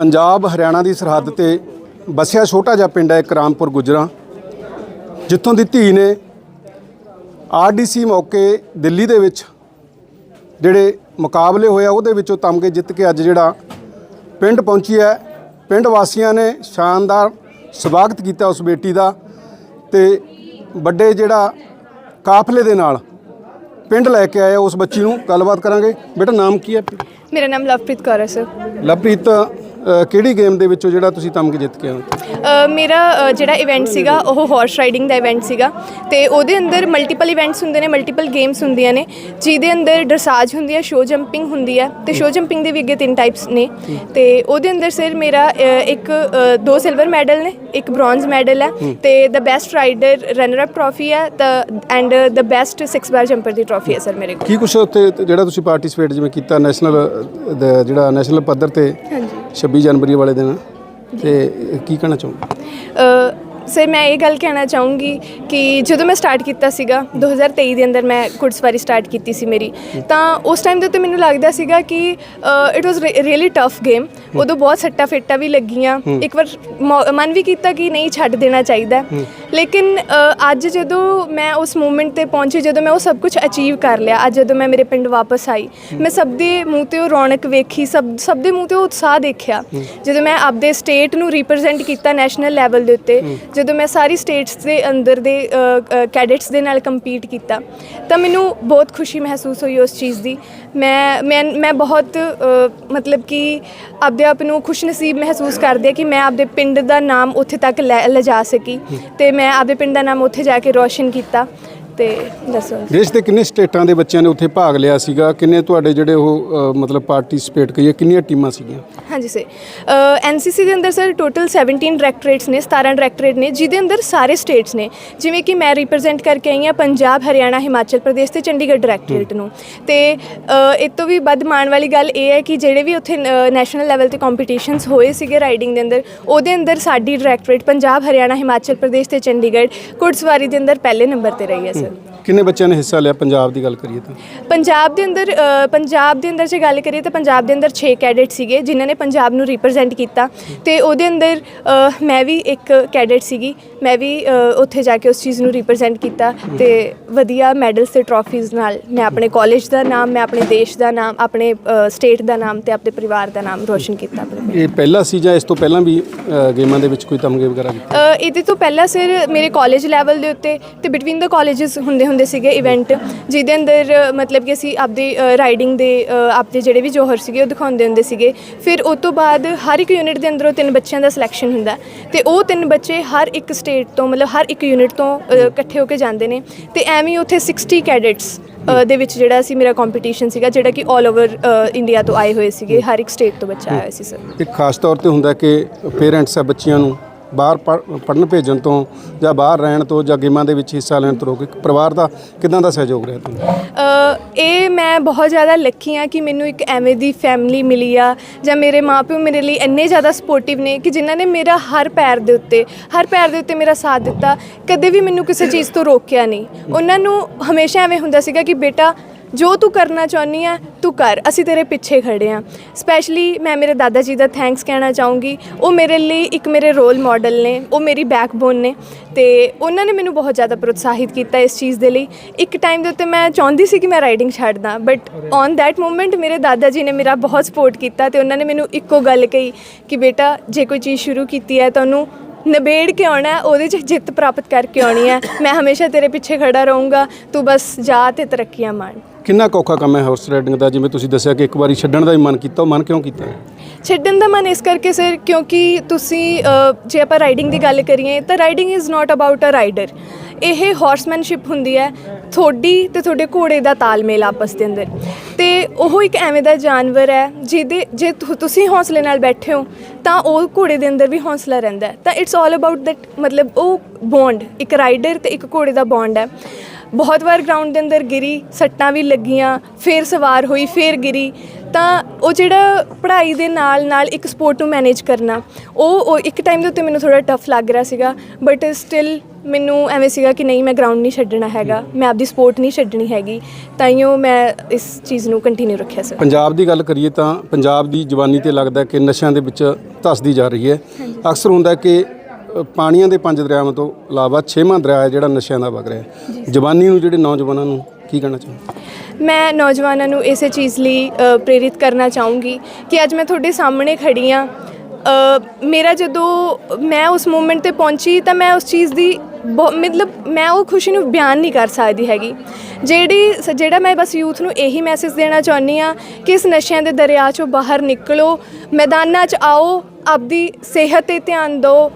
ਪੰਜਾਬ ਹਰਿਆਣਾ ਦੀ ਸਰਹੱਦ ਤੇ ਵਸਿਆ ਛੋਟਾ ਜਿਹਾ ਪਿੰਡ ਹੈ ਰਾਮਪੁਰ ਗੁਜਰਾ। ਜਿੱਥੋਂ ਦੀ ਧੀ ਨੇ ਆਰਡੀਸੀ ਮੌਕੇ ਦਿੱਲੀ ਦੇ ਵਿੱਚ ਜਿਹੜੇ ਮੁਕਾਬਲੇ ਹੋਇਆ ਉਹਦੇ ਵਿੱਚੋਂ ਤਮਗੇ ਜਿੱਤ ਕੇ ਅੱਜ ਜਿਹੜਾ ਪਿੰਡ ਪਹੁੰਚੀ ਹੈ। ਪਿੰਡ ਵਾਸੀਆਂ ਨੇ ਸ਼ਾਨਦਾਰ ਸਵਾਗਤ ਕੀਤਾ ਉਸ ਬੇਟੀ ਦਾ ਤੇ ਵੱਡੇ ਜਿਹੜਾ ਕਾਫਲੇ ਦੇ ਨਾਲ ਪਿੰਡ ਲੈ ਕੇ ਆਏ ਉਸ ਬੱਚੀ ਨੂੰ ਗੱਲਬਾਤ ਕਰਾਂਗੇ। ਬੇਟਾ ਨਾਮ ਕੀ ਹੈ? ਮੇਰਾ ਨਾਮ ਲਵਪ੍ਰੀਤ ਕੌਰ ਹੈ ਸਰ। ਲਵਪ੍ਰੀਤ ਕਿਹੜੀ ਗੇਮ ਦੇ ਵਿੱਚੋਂ ਜਿਹੜਾ ਤੁਸੀਂ ਤਮਗੇ ਜਿੱਤ ਕੇ ਆਏ? ਅ, ਮੇਰਾ ਅ, ਜਿਹੜਾ ਇਵੈਂਟ ਸੀਗਾ ਉਹ ਹਾਰਸ ਰਾਈਡਿੰਗ ਦਾ ਇਵੈਂਟ ਸੀਗਾ। ਤੇ ਉਹਦੇ ਅੰਦਰ ਮਲਟੀਪਲ ਇਵੈਂਟਸ ਹੁੰਦੇ ਨੇ ਮਲਟੀਪਲ ਗੇਮਸ ਹੁੰਦੀਆਂ ਨੇ ਜਿਹਦੇ ਅੰਦਰ ਡਰਸਾਜ ਹੁੰਦੀ ਹੈ ਸ਼ੋ ਜੰਪਿੰਗ ਹੁੰਦੀ ਹੈ ਤੇ ਸ਼ੋ ਜੰਪਿੰਗ ਦੇ ਵੀ ਅੱਗੇ ਤਿੰਨ ਟਾਈਪਸ ਨੇ। ਤੇ ਉਹਦੇ ਅੰਦਰ ਸਰ ਮੇਰਾ ਅ, ਇੱਕ ਅ, ਦੋ ਸਿਲਵਰ ਮੈਡਲ ਨੇ ਇੱਕ ਬ੍ਰੌਂਜ਼ ਮੈਡਲ ਹੈ ਤੇ the best rider runner up trophy ਹੈ the and the best 6 bar jumper the trophy ਹੈ ਸਰ ਮੇਰੇ ਕੋਲ। ਕੀ ਕੁਛ ਉੱਥੇ ਤੇ ਜਿਹੜਾ ਤੁਸੀਂ ਪਾਰਟਿਸਿਪੇਟ ਜਿਵੇਂ ਕੀਤਾ ਨੈਸ਼ਨਲ ਜਿਹੜਾ ਨੈਸ਼ਨਲ ਪੱਧਰ ਤੇ ਹਾਂਜੀ। 26 ਜਨਵਰੀ ਵਾਲੇ ਦਿਨ। ਤੇ ਕੀ ਕਹਿਣਾ ਚਾਹੋਗੇ? ਅ, ਸਰ ਮੈਂ ਇਹ ਗੱਲ ਕਹਿਣਾ ਚਾਹੂੰਗੀ ਕਿ ਜਦੋਂ ਮੈਂ ਸਟਾਰਟ ਕੀਤਾ ਸੀਗਾ 2023 ਦੇ ਅੰਦਰ ਮੈਂ ਘੁੜਸਵਾਰੀ ਸਟਾਰਟ ਕੀਤੀ ਸੀ ਮੇਰੀ ਤਾਂ ਉਸ ਟਾਈਮ ਦੇ ਉੱਤੇ ਮੈਨੂੰ ਲੱਗਦਾ ਸੀਗਾ ਕਿ it was really tough game ਉਦੋਂ ਬਹੁਤ ਸੱਟਾ ਫੇਟਾ ਵੀ ਲੱਗੀਆਂ। ਇੱਕ ਵਾਰ ਮਨ ਵੀ ਕੀਤਾ ਕਿ ਨਹੀਂ ਛੱਡ ਦੇਣਾ ਚਾਹੀਦਾ। ਲੇਕਿਨ ਅੱਜ ਜਦੋਂ ਮੈਂ ਉਸ ਮੂਮੈਂਟ ਤੇ ਪਹੁੰਚੀ ਜਦੋਂ ਮੈਂ ਉਹ ਸਭ ਕੁਝ ਅਚੀਵ ਕਰ ਲਿਆ ਅੱਜ ਜਦੋਂ ਮੈਂ ਮੇਰੇ ਪਿੰਡ ਵਾਪਸ ਆਈ ਮੈਂ ਸਭ ਦੇ ਮੂੰਹ ਤੇ ਉਹ ਰੌਣਕ ਵੇਖੀ ਸਭ ਸਭ ਦੇ ਮੂੰਹ ਤੇ ਉਹ ਉਤਸ਼ਾਹ ਦੇਖਿਆ। ਜਦੋਂ ਮੈਂ ਆਪਦੇ ਸਟੇਟ ਨੂੰ ਰਿਪਰੈਜ਼ੈਂਟ ਕੀਤਾ ਨੈਸ਼ਨਲ ਲੈਵਲ ਦੇ ਉੱਤੇ ਜਦੋਂ ਮੈਂ ਸਾਰੀ ਸਟੇਟਸ ਦੇ ਅੰਦਰ ਦੇ ਕੈਡੇਟਸ ਦੇ ਨਾਲ ਕੰਪੀਟ ਕੀਤਾ ਤਾਂ ਮੈਨੂੰ ਬਹੁਤ ਖੁਸ਼ੀ ਮਹਿਸੂਸ ਹੋਈ ਉਸ ਚੀਜ਼ ਦੀ। ਮੈਂ ਮੈਂ ਮੈਂ ਬਹੁਤ ਮਤਲਬ ਕਿ ਆਪਦੇ ਆਪ ਨੂੰ ਖੁਸ਼ਨਸੀਬ ਮਹਿਸੂਸ ਕਰਦੀ ਹਾਂ ਕਿ ਮੈਂ ਆਪਦੇ ਪਿੰਡ ਦਾ ਨਾਮ ਉੱਥੇ ਤੱਕ ਲੈ ਲਿਜਾ ਸਕੀ ਤੇ ਮੈਂ ਆਪਦੇ ਪਿੰਡ ਦਾ ਨਾਮ ਉੱਥੇ ਜਾ ਕੇ ਰੋਸ਼ਨ ਕੀਤਾ। ਤੇ ਦੱਸੋ। ਦੇਸ਼ ਦੇ ਕਿੰਨੇ ਸਟੇਟਾਂ ਦੇ ਬੱਚਿਆਂ ਨੇ ਉੱਥੇ ਭਾਗ ਲਿਆ ਸੀਗਾ? ਕਿੰਨੇ ਤੁਹਾਡੇ ਜਿਹੜੇ ਉਹ ਅ, ਮਤਲਬ ਪਾਰਟਿਸਿਪੇਟ ਕਰੀਏ? ਕਿੰਨੀਆਂ ਟੀਮਾਂ ਸੀਗੀਆਂ? ਹਾਂਜੀ ਸਰ। ਐਨਸੀਸੀ ਦੇ ਅੰਦਰ ਸਰ ਟੋਟਲ 17 ਡਾਇਰੈਕਟੋਰੇਟਸ ਨੇ 17 ਡਾਇਰੈਕਟੋਰੇਟ ਨੇ ਜਿਹਦੇ ਅੰਦਰ ਸਾਰੇ ਸਟੇਟਸ ਨੇ। ਜਿਵੇਂ ਕਿ ਮੈਂ ਰਿਪਰੈਜ਼ੈਂਟ ਕਰਕੇ ਆਈ ਹਾਂ ਪੰਜਾਬ ਹਰਿਆਣਾ ਹਿਮਾਚਲ ਪ੍ਰਦੇਸ਼ ਤੇ ਚੰਡੀਗੜ੍ਹ ਡਾਇਰੈਕਟੋਰੇਟ ਨੂੰ। ਤੇ ਅ, ਇਹ ਤੋਂ ਵੀ ਵੱਧ ਮਾਣ ਵਾਲੀ ਗੱਲ ਇਹ ਹੈ ਕਿ ਜਿਹੜੇ ਵੀ ਉੱਥੇ ਨੈਸ਼ਨਲ ਲੈਵਲ ਤੇ ਕੰਪੀਟੀਸ਼ਨਸ ਹੋਏ ਸੀਗੇ ਰਾਈਡਿੰਗ ਦੇ ਅੰਦਰ ਉਹਦੇ ਅੰਦਰ ਸਾਡੀ ਡਾਇਰੈਕਟੋਰੇਟ ਪੰਜਾਬ ਹਰਿਆਣਾ ਹਿਮਾਚਲ ਪ੍ਰਦੇਸ਼ ਤੇ ਚੰਡੀਗੜ੍ਹ ਘੁੜਸਵਾਰੀ ਦੇ ਅੰਦਰ ਪਹਿਲੇ ਨੰਬਰ ਤੇ ਰਹੀ ਹੈ ਸਰ। ਕਿੰਨੇ ਬੱਚਿਆਂ ਨੇ ਹਿੱਸਾ ਲਿਆ ਪੰਜਾਬ ਦੀ ਗੱਲ ਕਰੀਏ ਤਾਂ? ਪੰਜਾਬ ਦੇ ਅੰਦਰ ਅ, ਪੰਜਾਬ ਦੇ ਅੰਦਰ ਜੇ ਗੱਲ ਕਰੀਏ ਤਾਂ ਪੰਜਾਬ ਦੇ ਅੰਦਰ 6 ਕੈਡੇਟ ਸੀਗੇ ਜਿਨ੍ਹਾਂ ਨੇ ਪੰਜਾਬ ਨੂੰ ਰਿਪਰੈਜ਼ੈਂਟ ਕੀਤਾ। ਤੇ ਉਹਦੇ ਅੰਦਰ ਅ, ਮੈਂ ਵੀ ਇੱਕ ਕੈਡੇਟ ਸੀਗੀ। ਮੈਂ ਵੀ ਅ, ਉੱਥੇ ਜਾ ਕੇ ਉਸ ਚੀਜ਼ ਨੂੰ ਰਿਪਰੈਜ਼ੈਂਟ ਕੀਤਾ ਤੇ ਵਧੀਆ ਮੈਡਲਸ ਤੇ ਟਰੋਫੀਜ਼ ਨਾਲ ਮੈਂ ਆਪਣੇ ਕਾਲਜ ਦਾ ਨਾਮ ਮੈਂ ਆਪਣੇ ਦੇਸ਼ ਦਾ ਨਾਮ ਆਪਣੇ ਸਟੇਟ ਦਾ ਨਾਮ ਤੇ ਆਪਣੇ ਪਰਿਵਾਰ ਦਾ ਨਾਮ ਰੋਸ਼ਨ ਕੀਤਾ ਆਪਣੇ ਇਹ ਪਹਿਲਾ ਸੀ ਜਾਂ ਇਸ ਤੋਂ ਪਹਿਲਾਂ ਵੀ ਅ, ਗੇਮਾਂ ਦੇ ਵਿੱਚ ਕੋਈ ਤਮਗੇ ਵਗੈਰਾ ਅ, ਇਹਦੇ ਤੋਂ ਪਹਿਲਾਂ ਸਰ ਮੇਰੇ ਕਾਲਜ ਲੈਵਲ ਦੇ ਉੱਤੇ ਤੇ ਬਿਟਵੀਨ ਦਾ ਕਾਲਜਸ ਹੁੰਦੇ ਹੁੰਦੇ ਸੀਗੇ ਇਵੈਂਟ ਜਿਹਦੇ ਅੰਦਰ, ਮਤਲਬ ਕਿ ਅਸੀਂ ਆਪਦੇ ਰਾਈਡਿੰਗ ਦੇ ਆਪਦੇ ਜਿਹੜੇ ਵੀ ਜੋਹਰ ਸੀਗੇ ਉਹ ਦਿਖਾਉਂਦੇ ਹੁੰਦੇ ਸੀਗੇ। ਫਿਰ ਉਸ ਤੋਂ ਬਾਅਦ ਹਰ ਇੱਕ ਯੂਨਿਟ ਦੇ ਅੰਦਰੋਂ ਤਿੰਨ ਬੱਚਿਆਂ ਦਾ ਸਿਲੈਕਸ਼ਨ ਹੁੰਦਾ ਤੇ ਉਹ ਤਿੰਨ ਬੱਚੇ ਹਰ ਇੱਕ ਸਟੇਟ ਤੋਂ, ਮਤਲਬ ਹਰ ਇੱਕ ਯੂਨਿਟ ਤੋਂ ਇਕੱਠੇ ਹੋ ਕੇ ਜਾਂਦੇ ਨੇ। ਤੇ ਐਵੇਂ ਉੱਥੇ 60 ਕੈਡੇਟਸ ਦੇ ਵਿੱਚ ਜਿਹੜਾ ਸੀ ਮੇਰਾ ਕੰਪੀਟੀਸ਼ਨ ਸੀਗਾ, ਜਿਹੜਾ ਕਿ 올 ਓਵਰ ਇੰਡੀਆ ਤੋਂ ਆਏ ਹੋਏ ਸੀਗੇ। ਹਰ ਇੱਕ ਸਟੇਟ ਤੋਂ ਬੱਚਾ ਆਇਆ ਸੀ ਸਰ ਇੱਕ ਖਾਸ ਤੌਰ ਤੇ ਹੁੰਦਾ ਕਿ ਪੇਰੈਂਟਸ ਆ ਬੱਚਿਆਂ ਨੂੰ। ਬਾਹਰ ਪੜਨ ਭੇਜਣ ਤੋਂ ਜਾਂ ਬਾਹਰ ਰਹਿਣ ਤੋਂ ਜਾਂ ਗੇਮਾਂ ਦੇ ਵਿੱਚ ਹਿੱਸਾ ਲੈਣ ਤੋਂ ਰੋਕ ਇੱਕ ਪਰਿਵਾਰ ਦਾ ਕਿਦਾਂ ਦਾ ਸਹਿਯੋਗ ਰਿਹਾ ਤੁਹਾਨੂੰ? ਇਹ ਮੈਂ ਬਹੁਤ ਜ਼ਿਆਦਾ ਲੱਕੀ ਹਾਂ ਕਿ ਮੈਨੂੰ ਇੱਕ ਐਵੇਂ ਦੀ ਫੈਮਿਲੀ ਮਿਲੀ ਆ ਜਾਂ ਮੇਰੇ ਮਾਪਿਓ ਮੇਰੇ ਲਈ ਇੰਨੇ ਜ਼ਿਆਦਾ ਸਪੋਰਟਿਵ ਨੇ ਕਿ ਜਿਨ੍ਹਾਂ ਨੇ ਮੇਰਾ ਹਰ ਪੈਰ ਦੇ ਉੱਤੇ, ਹਰ ਪੈਰ ਦੇ ਉੱਤੇ ਮੇਰਾ ਸਾਥ ਦਿੱਤਾ। ਕਦੇ ਵੀ ਮੈਨੂੰ ਕਿਸੇ ਚੀਜ਼ ਤੋਂ ਰੋਕਿਆ ਨਹੀਂ। ਉਹਨਾਂ ਨੂੰ ਹਮੇਸ਼ਾ ਐਵੇਂ ਹੁੰਦਾ ਸੀਗਾ ਕਿ ਬੇਟਾ ਜੋ ਤੂੰ ਕਰਨਾ ਚਾਹੁੰਦੀ ਆ, ਤੂੰ ਕਰ। ਅਸੀਂ ਤੇਰੇ ਪਿੱਛੇ ਖੜੇ ਆ। ਸਪੈਸ਼ਲੀ ਮੈਂ ਮੇਰੇ ਦਾਦਾ ਜੀ ਦਾ ਥੈਂਕਸ ਕਹਿਣਾ ਚਾਹੂੰਗੀ। ਉਹ ਮੇਰੇ ਲਈ ਇੱਕ ਮੇਰੇ ਰੋਲ ਮਾਡਲ ਨੇ। ਉਹ ਮੇਰੀ ਬੈਕਬੋਨ ਨੇ। ਤੇ ਉਹਨਾਂ ਨੇ ਮੈਨੂੰ ਬਹੁਤ ਜ਼ਿਆਦਾ ਪ੍ਰੋਤਸਾਹਿਤ ਕੀਤਾ ਇਸ ਚੀਜ਼ ਦੇ ਲਈ। ਇੱਕ ਟਾਈਮ ਦੇ ਉੱਤੇ ਮੈਂ ਚਾਹੁੰਦੀ ਸੀ ਕਿ ਮੈਂ ਰਾਈਡਿੰਗ ਛੱਡ ਦਾਂ ਬਟ ਔਨ ਦੈਟ ਮੂਮੈਂਟ ਮੇਰੇ ਦਾਦਾ ਜੀ ਨੇ ਮੇਰਾ ਬਹੁਤ ਸਪੋਰਟ ਕੀਤਾ ਤੇ ਉਹਨਾਂ ਨੇ ਮੈਨੂੰ ਇੱਕੋ ਗੱਲ ਕਹੀ ਕਿ ਬੇਟਾ, ਜੇ ਕੋਈ ਚੀਜ਼ ਸ਼ੁਰੂ ਕੀਤੀ ਹੈ ਤਾਂ ਉਹਨੂੰ ਨਿਬੇੜ ਕੇ ਆਉਣਾ ਉਹਦੇ 'ਚ ਜਿੱਤ ਪ੍ਰਾਪਤ ਕਰਕੇ ਆਉਣੀ ਹੈ। ਮੈਂ ਹਮੇਸ਼ਾ ਤੇਰੇ ਪਿੱਛੇ ਖੜਾ ਰਹੂੰਗਾ। ਤੂੰ ਬਸ ਜਾ ਤੇ ਤਰੱਕੀਆਂ ਮਾਣ ਕਿੰਨਾ ਕੁ ਕੰਮ ਹੈ ਹਾਰਸ ਰਾਈਡਿੰਗ ਦਾ? ਜਿਵੇਂ ਤੁਸੀਂ ਦੱਸਿਆ ਕਿ ਇੱਕ ਵਾਰੀ ਛੱਡਣ ਦਾ ਵੀ ਮਨ ਕੀਤਾ ਉਹ ਮਨ ਕਿਉਂ ਕੀਤਾ ਛੱਡਣ ਦਾ ਮਨ ਇਸ ਕਰਕੇ ਸਰ ਕਿਉਂਕਿ ਤੁਸੀਂ ਅ, ਜੇ ਆਪਾਂ ਰਾਈਡਿੰਗ ਦੀ ਗੱਲ ਕਰੀਏ ਤਾਂ riding is not about a rider ਇਹ ਹਾਰਸਮੈਨਸ਼ਿਪ ਹੁੰਦੀ ਹੈ ਤੁਹਾਡੀ ਤੇ ਤੁਹਾਡੇ ਘੋੜੇ ਦਾ ਤਾਲਮੇਲ ਆਪਸ ਦੇ ਅੰਦਰ। ਤੇ ਉਹ ਇੱਕ ਐਵੇਂ ਦਾ ਜਾਨਵਰ ਹੈ ਜਿਹਦੇ ਜੇ ਤੁ- ਤੁਸੀਂ ਹੌਸਲੇ ਨਾਲ ਬੈਠੇ ਹੋ ਤਾਂ ਉਹ ਘੋੜੇ ਦੇ ਅੰਦਰ ਵੀ ਹੌਸਲਾ ਰਹਿੰਦਾ ਹੈ। ਤਾਂ ਇਟਸ ਆਲ ਅਬਾਊਟ ਦੈਟ ਮਤਲਬ ਉਹ ਬੌਂਡ ਇੱਕ ਰਾਈਡਰ ਤੇ ਇੱਕ ਘੋੜੇ ਦਾ ਬੌਂਡ ਹੈ। ਬਹੁਤ ਵਾਰ ਗਰਾਊਂਡ ਦੇ ਅੰਦਰ ਗਿਰੀ ਸੱਟਾਂ ਵੀ ਲੱਗੀਆਂ ਫੇਰ ਸਵਾਰ ਹੋਈ ਫੇਰ ਗਿਰੀ। ਤਾਂ ਉਹ ਜਿਹੜਾ ਪੜ੍ਹਾਈ ਦੇ ਨਾਲ ਨਾਲ ਇੱਕ ਸਪੋਰਟ ਨੂੰ ਮੈਨੇਜ ਕਰਨਾ ਉਹ ਉਹ ਇੱਕ ਟਾਈਮ ਦੇ ਉੱਤੇ ਮੈਨੂੰ ਥੋੜਾ ਟਫ ਲੱਗ ਰਿਹਾ ਸੀਗਾ ਬਟ ਸਟਿਲ ਮੈਨੂੰ ਐਵੇਂ ਸੀਗਾ ਕਿ ਨਹੀਂ ਮੈਂ ਗਰਾਊਂਡ ਨਹੀਂ ਛੱਡਣਾ ਹੈਗਾ ਮੈਂ ਆਪਦੀ ਸਪੋਰਟ ਨਹੀਂ ਛੱਡਣੀ ਹੈਗੀ ਤਾਈਓ ਮੈਂ ਇਸ ਚੀਜ਼ ਨੂੰ ਕੰਟੀਨਿਊ ਰੱਖਿਆ ਸਰ ਪੰਜਾਬ ਦੀ ਗੱਲ ਕਰੀਏ ਤਾਂ ਪੰਜਾਬ ਦੀ ਜਵਾਨੀ ਤੇ ਲੱਗਦਾ ਕਿ ਨਸ਼ਿਆਂ ਦੇ ਵਿੱਚ ਧੱਸਦੀ ਜਾ ਰਹੀ ਹੈ। ਅਕਸਰ ਹੁੰਦਾ ਕਿ ਪਾਣੀਆਂ ਦੇ ਪੰਜ ਦਰਿਆਵਾਂ ਤੋਂ ਇਲਾਵਾ ਛੇਵਾਂ ਦਰਿਆ ਹੈ ਜਿਹੜਾ ਨਸ਼ਿਆਂ ਦਾ ਵਗ ਰਿਹਾ ਹੈ। ਜਵਾਨੀ ਨੂੰ ਜਿਹੜੇ ਨੌਜਵਾਨਾਂ ਨੂੰ ਕੀ ਕਹਿਣਾ ਚਾਹੁੰਦੇ ਮੈਂ ਨੌਜਵਾਨਾਂ ਨੂੰ ਇਸੇ ਚੀਜ਼ ਲਈ ਪ੍ਰੇਰਿਤ ਕਰਨਾ ਚਾਹੂੰਗੀ ਕਿ ਅੱਜ ਮੈਂ ਤੁਹਾਡੇ ਸਾਹਮਣੇ ਖੜੀ ਆ ਮੇਰਾ ਜਦੋਂ ਮੈਂ ਉਸ ਮੂਮੈਂਟ ਤੇ ਪਹੁੰਚੀ ਤਾਂ ਮੈਂ ਉਸ ਚੀਜ਼ ਦੀ ਮਤਲਬ ਮੈਂ ਉਹ ਖੁਸ਼ੀ ਨੂੰ ਬਿਆਨ ਨਹੀਂ ਕਰ ਸਕਦੀ ਹੈਗੀ। ਜਿਹੜੀ ਜਿਹੜਾ ਮੈਂ ਬਸ ਯੂਥ ਨੂੰ ਇਹੀ ਮੈਸੇਜ ਦੇਣਾ ਚਾਹੁੰਦੀ ਆ ਕਿ ਇਸ ਨਸ਼ਿਆਂ ਦੇ ਦਰਿਆ ਚੋਂ ਬਾਹਰ ਨਿਕਲੋ ਮੈਦਾਨਾਂ 'ਚ ਆਓ ਆਪਦੀ ਸਿਹਤ ਤੇ ਧਿਆਨ ਦਿਓ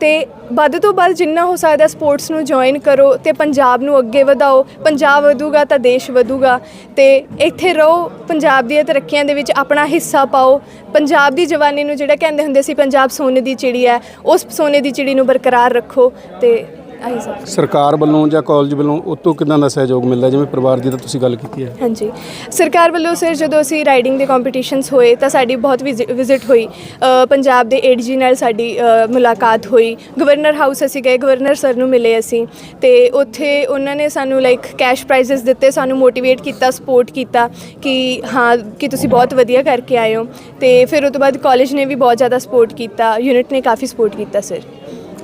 ਤੇ ਵੱਧ ਤੋਂ ਵੱਧ ਜਿੰਨਾ ਹੋ ਸਕਦਾ ਸਪੋਰਟਸ ਨੂੰ ਜੁਆਇਨ ਕਰੋ ਤੇ ਪੰਜਾਬ ਨੂੰ ਅੱਗੇ ਵਧਾਓ। ਪੰਜਾਬ ਵਧੂਗਾ ਤਾਂ ਦੇਸ਼ ਵਧੂਗਾ ਤੇ ਇੱਥੇ ਰਹੋ, ਪੰਜਾਬ ਦੀਆਂ ਤਰੱਕੀਆਂ ਦੇ ਵਿੱਚ ਆਪਣਾ ਹਿੱਸਾ ਪਾਓ। ਪੰਜਾਬ ਦੀ ਜਵਾਨੀ ਨੂੰ ਜਿਹੜਾ ਕਹਿੰਦੇ ਹੁੰਦੇ ਸੀ, ਪੰਜਾਬ ਸੋਨੇ ਦੀ ਚਿੜੀ ਹੈ, ਉਸ ਸੋਨੇ ਦੀ ਚਿੜੀ ਨੂੰ ਬਰਕਰਾਰ ਰੱਖੋ ਤੇ ਆਹੀ ਸਭ ਸਰਕਾਰ ਵੱਲੋਂ ਜਾਂ ਕਾਲਜ ਵੱਲੋਂ ਉਤੋਂ ਕਿਦਾਂ ਦਾ ਸਹਿਯੋਗ ਮਿਲਦਾ? ਜਿਵੇਂ ਪਰਿਵਾਰ ਦੀ ਤਾਂ ਤੁਸੀਂ ਗੱਲ ਕੀਤੀ ਹੈ। ਹਾਂਜੀ। ਸਰਕਾਰ ਵੱਲੋਂ ਸਰ ਜਦੋਂ ਅਸੀਂ ਰਾਈਡਿੰਗ ਦੇ ਕੰਪੀਟੀਸ਼ਨਸ ਹੋਏ ਤਾਂ ਸਾਡੀ ਬਹੁਤ ਵਿਜ਼ਿਟ ਹੋਈ। ਪੰਜਾਬ ਦੇ ਏਡੀਜੀ ਨਾਲ ਸਾਡੀ ਮੁਲਾਕਾਤ ਹੋਈ। ਗਵਰਨਰ ਹਾਊਸ ਅਸੀਂ ਗਏ ਗਵਰਨਰ ਸਰ ਨੂੰ ਮਿਲੇ ਅਸੀਂ। ਤੇ ਉੱਥੇ ਉਹਨਾਂ ਨੇ ਸਾਨੂੰ ਲਾਈਕ ਕੈਸ਼ ਪ੍ਰਾਈਜ਼ਸ ਦਿੱਤੇ ਸਾਨੂੰ ਮੋਟੀਵੇਟ ਕੀਤਾ ਸਪੋਰਟ ਕੀਤਾ ਕਿ ਹਾਂ ਕਿ ਤੁਸੀਂ ਬਹੁਤ ਵਧੀਆ ਕਰਕੇ ਆਏ ਹੋ। ਤੇ ਫਿਰ ਉਹ ਤੋਂ ਬਾਅਦ ਕਾਲਜ ਨੇ ਵੀ ਬਹੁਤ ਜ਼ਿਆਦਾ ਸਪੋਰਟ ਕੀਤਾ। ਯੂਨਿਟ ਨੇ ਕਾਫੀ ਸਪੋਰਟ ਕੀਤਾ ਸਰ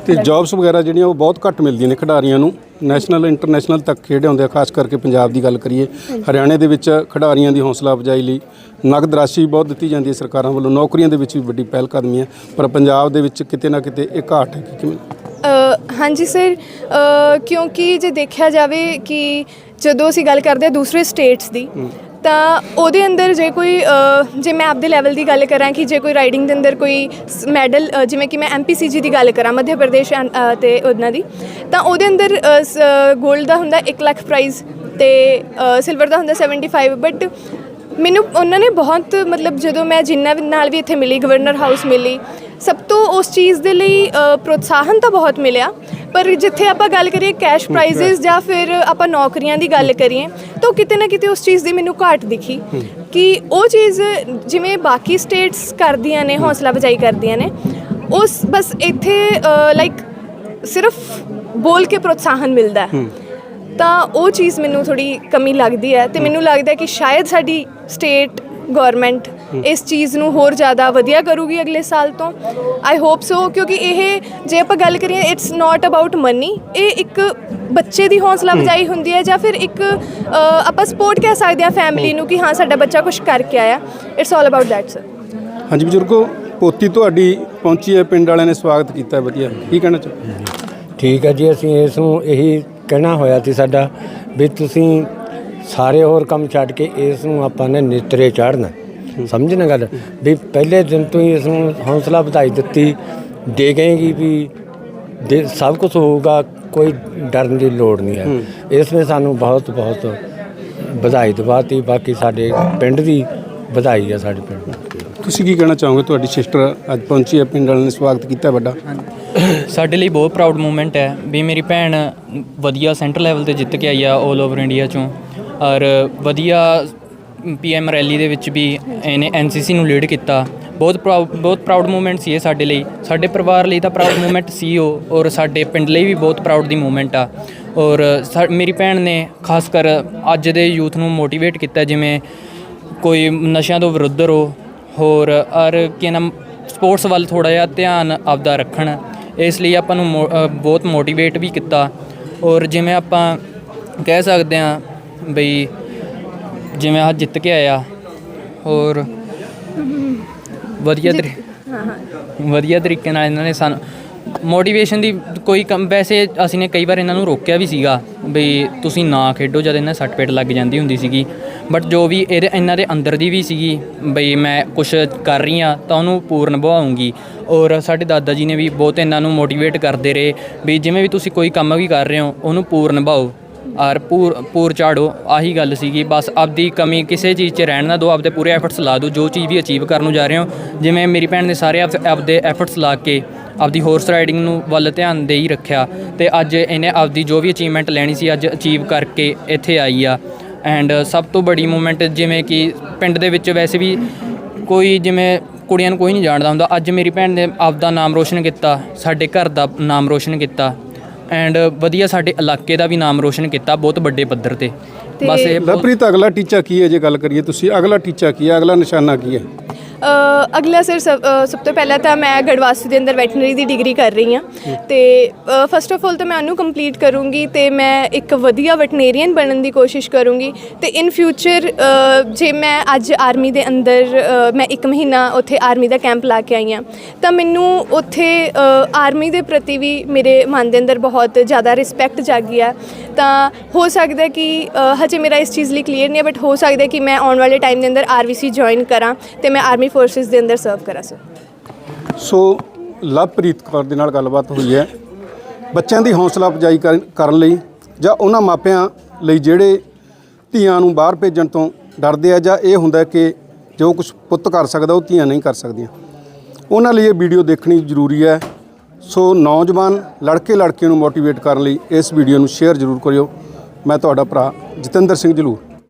ਤੇ ਜੌਬਸ ਵਗੈਰਾ ਜਿਹੜੀਆਂ ਉਹ ਬਹੁਤ ਘੱਟ ਮਿਲਦੀਆਂ ਨੇ ਖਿਡਾਰੀਆਂ ਨੂੰ। ਨੈਸ਼ਨਲ ਇੰਟਰਨੈਸ਼ਨਲ ਤੱਕ ਖੇਡੇ ਹੁੰਦੇ ਆ ਖਾਸ ਕਰਕੇ ਪੰਜਾਬ ਦੀ ਗੱਲ ਕਰੀਏ। ਹਰਿਆਣੇ ਦੇ ਵਿੱਚ ਖਿਡਾਰੀਆਂ ਦੀ ਹੌਸਲਾ ਅਫਜ਼ਾਈ ਲਈ ਨਗਦ ਰਾਸ਼ੀ ਬਹੁਤ ਦਿੱਤੀ ਜਾਂਦੀ ਹੈ ਸਰਕਾਰਾਂ ਵੱਲੋਂ। ਨੌਕਰੀਆਂ ਦੇ ਵਿੱਚ ਵੀ ਵੱਡੀ ਪਹਿਲ ਕਦਮੀ ਹੈ ਪਰ ਪੰਜਾਬ ਦੇ ਵਿੱਚ ਕਿਤੇ ਨਾ ਕਿਤੇ ਇਹ ਘਾਟ ਹੈ ਕਿ ਕਿਵੇਂ? ਹਾਂਜੀ ਸਰ ਕਿਉਂਕਿ ਜੇ ਦੇਖਿਆ ਜਾਵੇ ਕਿ ਜਦੋਂ ਅਸੀਂ ਗੱਲ ਕਰਦੇ ਹਾਂ ਦੂਸਰੇ ਸਟੇਟਸ ਦੀ ਤਾਂ ਉਹਦੇ ਅੰਦਰ ਜੇ ਕੋਈ ਜੇ ਮੈਂ ਆਪਦੇ ਲੈਵਲ ਦੀ ਗੱਲ ਕਰਾਂ ਕਿ ਜੇ ਕੋਈ ਰਾਈਡਿੰਗ ਦੇ ਅੰਦਰ ਕੋਈ ਮੈਡਲ ਜਿਵੇਂ ਕਿ ਮੈਂ ਐਮਪੀਸੀਜੀ ਦੀ ਗੱਲ ਕਰਾਂ ਮੱਧ ਪ੍ਰਦੇਸ਼ ਅਨ- ਅ, ਤੇ ਉਹਨਾਂ ਦੀ ਤਾਂ ਉਹਦੇ ਅੰਦਰ 골ਡ ਦਾ ਹੁੰਦਾ 1 ਲੱਖ ਪ੍ਰਾਈਜ਼ ਤੇ ਸਿਲਵਰ ਦਾ ਹੁੰਦਾ 75 ਬਟ ਮੈਨੂੰ ਉਹਨਾਂ ਨੇ ਬਹੁਤ ਮਤਲਬ ਜਦੋਂ ਮੈਂ ਜਿੰਨਾ ਨਾਲ ਵੀ ਇੱਥੇ ਮਿਲੀ ਗਵਰਨਰ ਹਾਊਸ ਮਿਲੀ ਸਭ ਤੋਂ ਉਸ ਚੀਜ਼ ਦੇ ਲਈ ਅ, ਪ੍ਰੋਤਸਾਹਨ ਤਾਂ ਬਹੁਤ ਮਿਲਿਆ। ਪਰ ਜਿੱਥੇ ਆਪਾਂ ਗੱਲ ਕਰੀਏ ਕੈਸ਼ ਪ੍ਰਾਈਜ਼ਸ ਜਾਂ ਫਿਰ ਆਪਾਂ ਨੌਕਰੀਆਂ ਦੀ ਗੱਲ ਕਰੀਏ ਤਾਂ ਕਿਤੇ ਨਾ ਕਿਤੇ ਉਸ ਚੀਜ਼ ਦੀ ਮੈਨੂੰ ਘਾਟ ਦਿਖੀ ਕਿ ਉਹ ਚੀਜ਼ ਜਿਵੇਂ ਬਾਕੀ ਸਟੇਟਸ ਕਰਦੀਆਂ ਨੇ ਹੌਸਲਾ ਅਫਜ਼ਾਈ ਕਰਦੀਆਂ ਨੇ ਉਸ ਬਸ ਇੱਥੇ ਲਾਈਕ ਸਿਰਫ ਬੋਲ ਕੇ ਪ੍ਰੋਤਸਾਹਨ ਮਿਲਦਾ ਹੈ। ਤਾਂ ਉਹ ਚੀਜ਼ ਮੈਨੂੰ ਥੋੜੀ ਕਮੀ ਲੱਗਦੀ ਹੈ ਤੇ ਮੈਨੂੰ ਲੱਗਦਾ ਹੈ ਕਿ ਸ਼ਾਇਦ ਸਾਡੀ ਸਟੇਟ ਗਵਰਨਮੈਂਟ ਇਸ ਚੀਜ਼ ਨੂੰ ਹੋਰ ਜ਼ਿਆਦਾ ਵਧੀਆ ਕਰੂਗੀ ਅਗਲੇ ਸਾਲ ਤੋਂ। ਆਈ ਹੋਪ ਸੋ ਕਿਉਂਕਿ ਇਹ ਜੇ ਆਪਾਂ ਗੱਲ ਕਰੀਏ ਇਟਸ ਨਾਟ ਅਬਾਊਟ ਮਨੀ ਇਹ ਇੱਕ ਬੱਚੇ ਦੀ ਹੌਸਲਾ ਅਫਜ਼ਾਈ ਹੁੰਦੀ ਹੈ ਜਾਂ ਫਿਰ ਇੱਕ ਆਪਾਂ ਸਪੋਰਟ ਕਹਿ ਸਕਦੇ ਹਾਂ ਫੈਮਿਲੀ ਨੂੰ ਕਿ ਹਾਂ ਸਾਡਾ ਬੱਚਾ ਕੁਝ ਕਰਕੇ ਆਇਆ। It's all about that sir ਹਾਂਜੀ ਬਜ਼ੁਰਗੋ ਪੋਤੀ ਤੁਹਾਡੀ ਪਹੁੰਚੀ ਹੈ ਪਿੰਡ ਵਾਲਿਆਂ ਨੇ ਸਵਾਗਤ ਕੀਤਾ ਵਧੀਆ। ਕੀ ਕਹਿਣਾ ਚਾਹੁੰਦੇ ਠੀਕ ਹੈ ਜੀ ਅਸੀਂ ਇਸ ਨੂੰ ਇਹੀ ਕਹਿਣਾ ਹੋਇਆ ਸੀ ਸਾਡਾ ਵੀ ਤੁਸੀਂ ਸਾਰੇ ਹੋਰ ਕੰਮ ਛੱਡ ਕੇ ਇਸ ਨੂੰ ਆਪਾਂ ਨੇ ਨਿਤਰੇ ਚਾੜਨਾ। ਸਮਝ ਨਾ ਗੱਲ? ਵੀ ਪਹਿਲੇ ਦਿਨ ਤੋਂ ਹੀ ਇਸ ਨੂੰ ਹੌਸਲਾ ਵਧਾਈ ਦਿੱਤੀ। ਦੇ ਗਏਗੀ ਵੀ ਦੇ ਸਭ ਕੁਝ ਹੋਊਗਾ ਕੋਈ ਡਰਨ ਦੀ ਲੋੜ ਨਹੀਂ ਹੈ। ਇਸ ਨੇ ਸਾਨੂੰ ਬਹੁਤ ਬਹੁਤ ਵਧਾਈ ਦਵਾਤੀ। ਬਾਕੀ ਸਾਡੇ ਪਿੰਡ ਦੀ ਵਧਾਈ ਹੈ ਸਾਡੇ ਪਿੰਡ। ਦੀ ਤੁਸੀਂ ਕੀ ਕਹਿਣਾ ਚਾਹੋਗੇ? ਤੁਹਾਡੀ ਸਿਸਟਰ ਅੱਜ ਪਹੁੰਚੀ ਹੈ ਪਿੰਡ ਵਾਲਿਆਂ ਨੇ ਸਵਾਗਤ ਕੀਤਾ ਵੱਡਾ। ਸਾਡੇ ਲਈ ਬਹੁਤ ਪ੍ਰਾਊਡ ਮੂਮੈਂਟ ਹੈ ਵੀ ਮੇਰੀ ਭੈਣ ਵਧੀਆ ਸੈਂਟਰ ਲੈਵਲ ਤੇ ਜਿੱਤ ਕੇ ਆਈ ਆ 올 ਓਵਰ ਇੰਡੀਆ ਚੋਂ। ਔਰ ਵਧੀਆ ਪੀਐਮ ਰੈਲੀ ਦੇ ਵਿੱਚ ਵੀ ਇਹਨੇ ਐਨਸੀਸੀ ਨੂੰ ਲੀਡ ਕੀਤਾ। ਬਹੁਤ ਪ੍ਰਾਊਡ ਬਹੁਤ ਪ੍ਰਾਊਡ ਮੂਮੈਂਟ ਸੀ ਇਹ ਸਾਡੇ ਲਈ। ਸਾਡੇ ਪਰਿਵਾਰ ਲਈ ਤਾਂ ਪ੍ਰਾਊਡ ਮੂਮੈਂਟ ਸੀ ਉਹ, ਔਰ ਸਾਡੇ ਪਿੰਡ ਲਈ ਵੀ ਬਹੁਤ ਪ੍ਰਾਊਡ ਦੀ ਮੂਮੈਂਟ ਆ। ਔਰ ਸਾ- ਮੇਰੀ ਭੈਣ ਨੇ ਖਾਸ ਕਰ ਅੱਜ ਦੇ ਯੂਥ ਨੂੰ ਮੋਟੀਵੇਟ ਕੀਤਾ ਜਿਵੇਂ ਕੋਈ ਨਸ਼ਿਆਂ ਤੋਂ ਵਿਰੁੱਧ ਰਹੋ ਹੋਰ ਔਰ ਕੀ ਨਾਮ ਸਪੋਰਟਸ ਵੱਲ ਥੋੜਾ ਜਿਹਾ ਧਿਆਨ ਆਪਦਾ ਰੱਖਣ। ਇਸ ਲਈ ਆਪਾਂ ਨੂੰ ਮੋ- ਬਹੁਤ ਮੋਟੀਵੇਟ ਵੀ ਕੀਤਾ। ਔਰ ਜਿਵੇਂ ਆਪਾਂ ਕਹਿ ਸਕਦੇ ਹਾਂ ਬਈ ਜਿਵੇਂ ਆ ਜਿੱਤ ਕੇ ਆਇਆ, ਹੋਰ ਵਧੀਆ ਤਰੀ ਵਧੀਆ ਤਰੀਕੇ ਨਾਲ ਇਹਨਾਂ ਨੇ ਸਾਨੂੰ ਮੋਟੀਵੇਸ਼ਨ ਦੀ ਕੋਈ ਕਮ, ਵੈਸੇ ਅਸੀਂ ਨੇ ਕਈ ਵਾਰ ਇਹਨਾਂ ਨੂੰ ਰੋਕਿਆ ਵੀ ਸੀਗਾ ਬਈ ਤੁਸੀਂ ਨਾ ਖੇਡੋ ਜਦ ਇਹਨਾਂ ਸੱਟ ਪੇਟ ਲੱਗ ਜਾਂਦੀ ਹੁੰਦੀ ਸੀਗੀ। ਬਟ ਜੋ ਵੀ ਇਹਦੇ, ਇਹਨਾਂ ਦੇ ਅੰਦਰ ਦੀ ਵੀ ਸੀਗੀ ਬਈ ਮੈਂ ਕੁਝ ਕਰ ਰਹੀ ਆ ਤਾਂ ਉਹਨੂੰ ਪੂਰਨ ਨਿਭਾਉਂਗੀ। ਔਰ ਸਾਡੇ ਦਾਦਾ ਜੀ ਨੇ ਵੀ ਬਹੁਤ ਇਹਨਾਂ ਨੂੰ ਮੋਟੀਵੇਟ ਕਰਦੇ ਰਹੇ ਵੀ ਜਿਵੇਂ ਵੀ ਤੁਸੀਂ ਕੋਈ ਕੰਮ ਵੀ ਕਰ ਰਹੇ ਹੋ ਉਹਨੂੰ ਪੂਰਨ ਨਿਭਾਓ। ਔਰ ਪੂਰ ਪੂਰ ਝਾੜੋ, ਆਹੀ ਗੱਲ ਸੀਗੀ। ਬਸ ਆਪਦੀ ਕਮੀ ਕਿਸੇ ਚੀਜ਼ 'ਚ ਰਹਿਣ ਨਾ ਦਿਓ, ਆਪਦੇ ਪੂਰੇ ਐਫਰਟਸ ਲਾ ਦਿਓ, ਜੋ ਚੀਜ਼ ਵੀ ਅਚੀਵ ਕਰਨ ਨੂੰ ਜਾ ਰਹੇ ਹੋ। ਜਿਵੇਂ ਮੇਰੀ ਭੈਣ ਨੇ ਸਾਰੇ ਆਪ- ਆਪਦੇ ਐਫਰਟਸ ਲਾ ਕੇ ਆਪਦੀ ਹਾਰਸ ਰਾਈਡਿੰਗ ਨੂੰ ਵੱਲ ਧਿਆਨ ਦੇ ਹੀ ਰੱਖਿਆ ਤੇ ਅੱਜ ਇਹਨੇ ਆਪਦੀ ਜੋ ਵੀ ਅਚੀਵਮੈਂਟ ਲੈਣੀ ਸੀ, ਅੱਜ ਅਚੀਵ ਕਰਕੇ ਇੱਥੇ ਆਈ ਆ। ਐਂਡ ਸਭ ਤੋਂ ਬੜੀ ਮੂਮੈਂਟ ਜਿਵੇਂ ਕਿ ਪਿੰਡ ਦੇ ਵਿੱਚ ਵੈਸੇ ਵੀ ਕੋਈ ਜਿਵੇਂ ਕੁੜੀਆਂ ਨੂੰ ਕੋਈ ਨਹੀਂ ਜਾਣਦਾ ਹੁੰਦਾ। ਅੱਜ ਮੇਰੀ ਭੈਣ ਨੇ ਆਪਦਾ ਨਾਮ ਰੋਸ਼ਨ ਕੀਤਾ, ਸਾਡੇ ਘਰ ਦਾ ਨਾਮ ਰੋਸ਼ਨ ਕੀਤਾ। ਐਂਡ ਵਧੀਆ ਸਾਡੇ ਇਲਾਕੇ ਦਾ ਵੀ ਨਾਮ ਰੋਸ਼ਨ ਕੀਤਾ ਬਹੁਤ ਵੱਡੇ ਪੱਧਰ ਤੇ। ਤੇ ਬਸ ਇਹ ਲਵਪ੍ਰੀਤ ਅਗਲਾ ਟੀਚਾ ਕੀ ਹੈ ਜੇ ਗੱਲ ਕਰੀਏ ਤੁਸੀਂ? ਅਗਲਾ ਟੀਚਾ ਕੀ ਹੈ? ਅਗਲਾ ਨਿਸ਼ਾਨਾ ਕੀ ਹੈ? ਅਗਲਾ ਸਰ ਸਭ ਸਭ ਤੋਂ ਪਹਿਲਾਂ ਤਾਂ ਮੈਂ ਗੜਵਾਸੀ ਦੇ ਅੰਦਰ ਵੈਟਰਨਰੀ ਦੀ ਡਿਗਰੀ ਕਰ ਰਹੀ ਹਾਂ। ਤੇ ਫਸਟ ਆਫ ਆਲ ਤਾਂ ਮੈਂ ਉਹਨੂੰ ਕੰਪਲੀਟ ਕਰੂੰਗੀ ਤੇ ਮੈਂ ਇੱਕ ਵਧੀਆ ਵੈਟਰਨਰੀਅਨ ਬਣਨ ਦੀ ਕੋਸ਼ਿਸ਼ ਕਰੂੰਗੀ ਤੇ ਇਨ ਫਿਊਚਰ ਜੇ ਮੈਂ ਅੱਜ ਆਰਮੀ ਦੇ ਅੰਦਰ ਮੈਂ ਇੱਕ ਮਹੀਨਾ ਉੱਥੇ ਆਰਮੀ ਦਾ ਕੈਂਪ ਲਾ ਕੇ ਆਈ ਹਾਂ, ਤਾਂ ਮੈਨੂੰ ਉੱਥੇ ਆਰਮੀ ਦੇ ਪ੍ਰਤੀ ਵੀ ਮੇਰੇ ਮਨ ਦੇ ਅੰਦਰ ਬਹੁਤ ਜ਼ਿਆਦਾ ਰਿਸਪੈਕਟ ਜਾਗੀ ਆ। ਤਾਂ ਹੋ ਸਕਦਾ ਕਿ ਹਜੇ ਮੇਰਾ ਇਸ ਚੀਜ਼ ਲਈ ਕਲੀਅਰ ਨਹੀਂ ਹੈ ਬਟ ਹੋ ਸਕਦਾ ਕਿ ਮੈਂ ਆਉਣ ਵਾਲੇ ਟਾਈਮ ਦੇ ਅੰਦਰ ਆਰਵੀਸੀ ਜੁਆਇਨ ਕਰਾਂ ਤੇ ਮੈਂ ਆਰਮੀ ਫੋਰਸਿਸ ਦੇ ਅੰਦਰ ਸਰਵ ਕਰਾਂ ਸਰ ਸੋ ਲਵਪ੍ਰੀਤ ਕੌਰ ਦੇ ਨਾਲ ਗੱਲਬਾਤ ਹੋਈ ਹੈ। ਬੱਚਿਆਂ ਦੀ ਹੌਸਲਾ ਅਫਜ਼ਾਈ ਕਰਨ- ਕਰਨ ਲਈ ਜਾਂ ਉਹਨਾਂ ਮਾਪਿਆਂ ਲਈ ਜਿਹੜੇ ਧੀਆਂ ਨੂੰ ਬਾਹਰ ਭੇਜਣ ਤੋਂ ਡਰਦੇ ਆ ਜਾਂ ਇਹ ਹੁੰਦਾ ਕਿ ਜੋ ਕੁਝ ਪੁੱਤ ਕਰ ਸਕਦਾ, ਉਹ ਧੀਆਂ ਨਹੀਂ ਕਰ ਸਕਦੀਆਂ। ਉਹਨਾਂ ਲਈ ਇਹ ਵੀਡੀਓ ਦੇਖਣੀ ਜ਼ਰੂਰੀ ਹੈ। ਸੋ ਨੌਜਵਾਨ ਲੜਕੇ ਲੜਕੀਆਂ ਨੂੰ ਮੋਟੀਵੇਟ ਕਰਨ ਲਈ ਇਸ ਵੀਡੀਓ ਨੂੰ ਸ਼ੇਅਰ ਜ਼ਰੂਰ ਕਰਿਓ। ਮੈਂ ਤੁਹਾਡਾ ਭਰਾ ਜਤਿੰਦਰ ਸਿੰਘ ਜਲੂਰ।